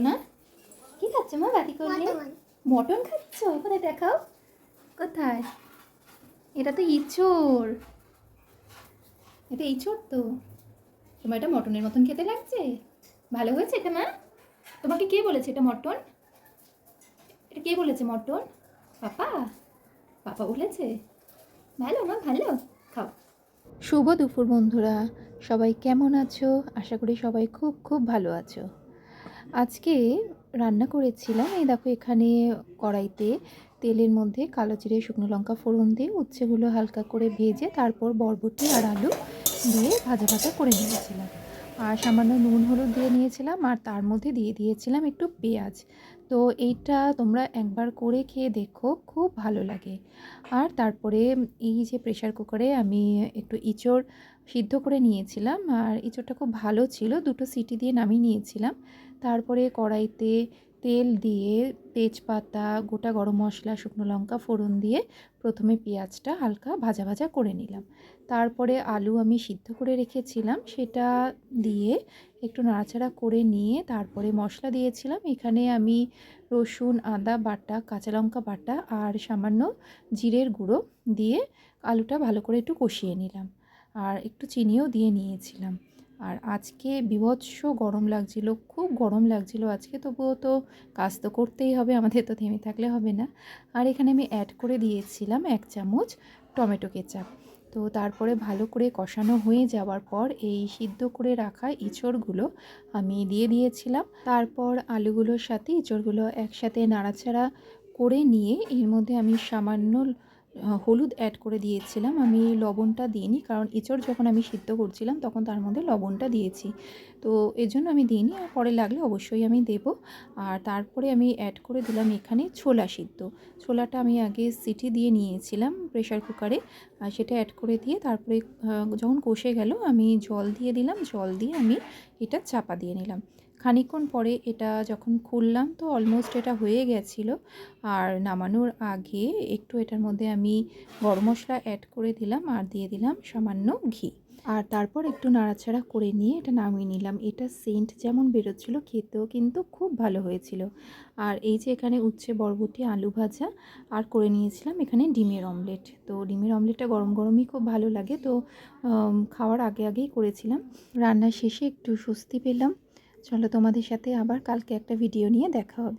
না? কি খাচ্ছ মা? বাতি করলে? মটন খাচ্ছ? কোথায় দেখাও? কোথায়? এটা তো ইঁচড়। এটা ইঁচড় তো। তোমার এটা মটনের মতন খেতে লাগছে? ভালো হয়েছে এটা মা? তোমাকে কে বলেছে এটা মটন? এটা কে বলেছে মটন? পাপা? পাপা বলেছে? ভালো মা ভালো। খাও। শুভ দুপুর বন্ধুরা। সবাই কেমন আছো? আশা করি সবাই খুব খুব ভালো আছো। আজকে রান্না করেছিলাম। এই দেখো এখানে কড়াইতে তেলের মধ্যে কালো জিরে, শুকনো লঙ্কা, ফোড়ন দিয়ে উচ্ছেগুলো হালকা করে ভেজে তারপর বরবটি আর আলু দিয়ে ভাজা ভাজা করে নিয়েছিলাম। আর সামান্য নুন হলুদ দিয়ে নিয়েছিলাম আর তার মধ্যে দিয়ে দিয়েছিলাম একটু পেঁয়াজ। তো এইটা তোমরা একবার করে খেয়ে দেখো, খুব ভালো লাগে। আর তারপরে এই যে প্রেশার কুকারে আমি একটু ইঁচড় সিদ্ধ করে নিয়েছিলাম আর ইঁচড়টা খুব ভালো ছিল, দুটো সিটি দিয়ে নামিয়ে নিয়েছিলাম। তারপরে কড়াইতে তেল দিয়ে তেজপাতা, গোটা গরম মশলা, শুকনো লঙ্কা, ফোড়ন দিয়ে প্রথমে পেঁয়াজটা হালকা ভাজা ভাজা করে নিলাম। তারপরে আলু আমি সিদ্ধ করে রেখেছিলাম, সেটা দিয়ে একটু নাড়াচাড়া করে নিয়ে তারপরে মশলা দিয়েছিলাম। এখানে আমি রসুন, আদা বাটা, কাঁচা লঙ্কা বাটা আর সামান্য জিরের গুঁড়ো দিয়ে আলুটা ভালো করে একটু কষিয়ে নিলাম। আর একটু চিনিও দিয়ে নিয়েছিলাম। আর আজকে বিভৎস গরম লাগছিল, খুব গরম লাগছিল। আজকে তবুও তো কাজ তো করতেই হবে, আমাদের তো থেমে থাকলে হবে না। আর এখানে আমি অ্যাড করে দিয়েছিলাম এক চামচ টমেটো কেচাপ। তো তারপরে ভালো করে কষানো হয়ে যাওয়ার পর এই সিদ্ধ করে রাখা ইঁচড়গুলো আমি দিয়ে দিয়েছিলাম। তারপর আলুগুলোর সাথে ইঁচড়গুলো একসাথে নাড়াচাড়া করে নিয়ে এর মধ্যে আমি সামান্য হলুদ অ্যাড করে দিয়েছিলাম। আমি লবণটা দিইনি, কারণ এঁচড় যখন আমি সিদ্ধ করছিলাম, তখন তার মধ্যে লবণটা দিয়েছি। তো এর জন্য আমি দিইনি, আর পরে লাগলে অবশ্যই আমি দেব। আর তারপরে আমি অ্যাড করে দিলাম এখানে ছোলা সিদ্ধ। ছোলাটা আমি আগে সিটি দিয়ে নিয়েছিলাম প্রেশার কুকারে আর সেটা অ্যাড করে দিয়ে তারপরে যখন কষে গেল, আমি জল দিয়ে দিলাম। জল দিয়ে আমি এটা চাপা দিয়ে নিলাম। খানিকক্ষণ পরে এটা যখন খুললাম তো অলমোস্ট এটা হয়ে গেছিল। আর নামানোর আগে একটু এটার মধ্যে আমি গরম মশলা অ্যাড করে দিলাম আর দিয়ে দিলাম সামান্য ঘি। আর তারপর একটু নাড়াচাড়া করে নিয়ে এটা নামিয়ে নিলাম। এটা সেন্ট যেমন বেরোচ্ছিলো, খেতেও কিন্তু খুব ভালো হয়েছিল। আর এই যে এখানে উচ্ছে, বরবটি, আলু ভাজা আর করে নিয়েছিলাম এখানে ডিমের অমলেট তো ডিমের অমলেটটা গরম গরমই খুব ভালো লাগে। তো খাওয়ার আগে আগেই করেছিলাম। রান্না শেষে একটু স্বস্তি পেলাম। চলো তোমাদের সাথে আবার কালকে একটা ভিডিও নিয়ে দেখা হবে।